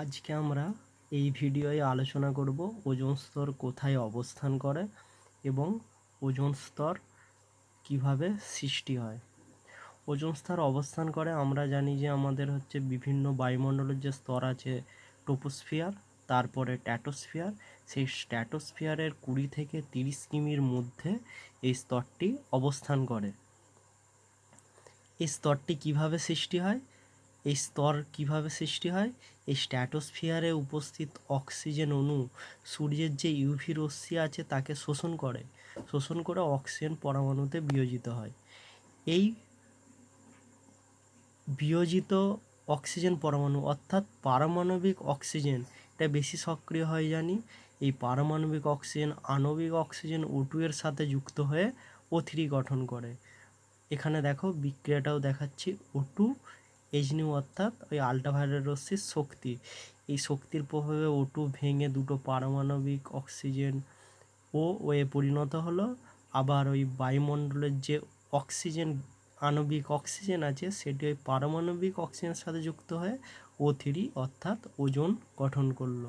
আজকে আমরা এই ভিডিওয়ে আলোচনা করব ওজোন স্তর কোথায় অবস্থান করে এবং ওজোন স্তর কীভাবে সৃষ্টি হয়। ওজোন স্তর অবস্থান করে আমরা জানি যে আমাদের হচ্ছে বিভিন্ন বায়ুমণ্ডলের যে স্তর আছে টোপোস্ফিয়ার তারপরে ট্যাটোস্ফিয়ার সেই স্ট্যাটোস্ফিয়ারের কুড়ি থেকে তিরিশ কিমির মধ্যে এই স্তরটি অবস্থান করে। এই স্তরটি কীভাবে সৃষ্টি হয়? এই স্তর কীভাবে সৃষ্টি হয়? এই স্ট্র্যাটোস্ফিয়ারে উপস্থিত অক্সিজেন অণু সূর্যের যে ইউভি রশ্মি আছে তাকে শোষণ করে। শোষণ করে অক্সিজেন পরমাণুতে বিয়োজিত হয়। এই বিয়োজিত অক্সিজেন পরমাণু অর্থাৎ পারমাণবিক অক্সিজেন, এটা বেশি সক্রিয় হয় জানি। এই পারমাণবিক অক্সিজেন আণবিক অক্সিজেন ও টু এর সাথে যুক্ত হয়ে ও গঠন করে। এখানে দেখো বিক্রিয়াটাও দেখাচ্ছি। ও টু এইচ নিউ অর্থাৎ ওই আল্ট্রাভায়োলেট রশ্মির শক্তি। এই শক্তির প্রভাবে ওটু ভেঙে দুটো পারমাণবিক অক্সিজেন ও ওয়ে পরিণত হলো। আবার ওই বায়ুমণ্ডলের যে অক্সিজেন আণবিক অক্সিজেন আছে, সেটি ওই পারমাণবিক অক্সিজেনের সাথে যুক্ত হয়ে ও থ্রি অর্থাৎ ওজন গঠন করল।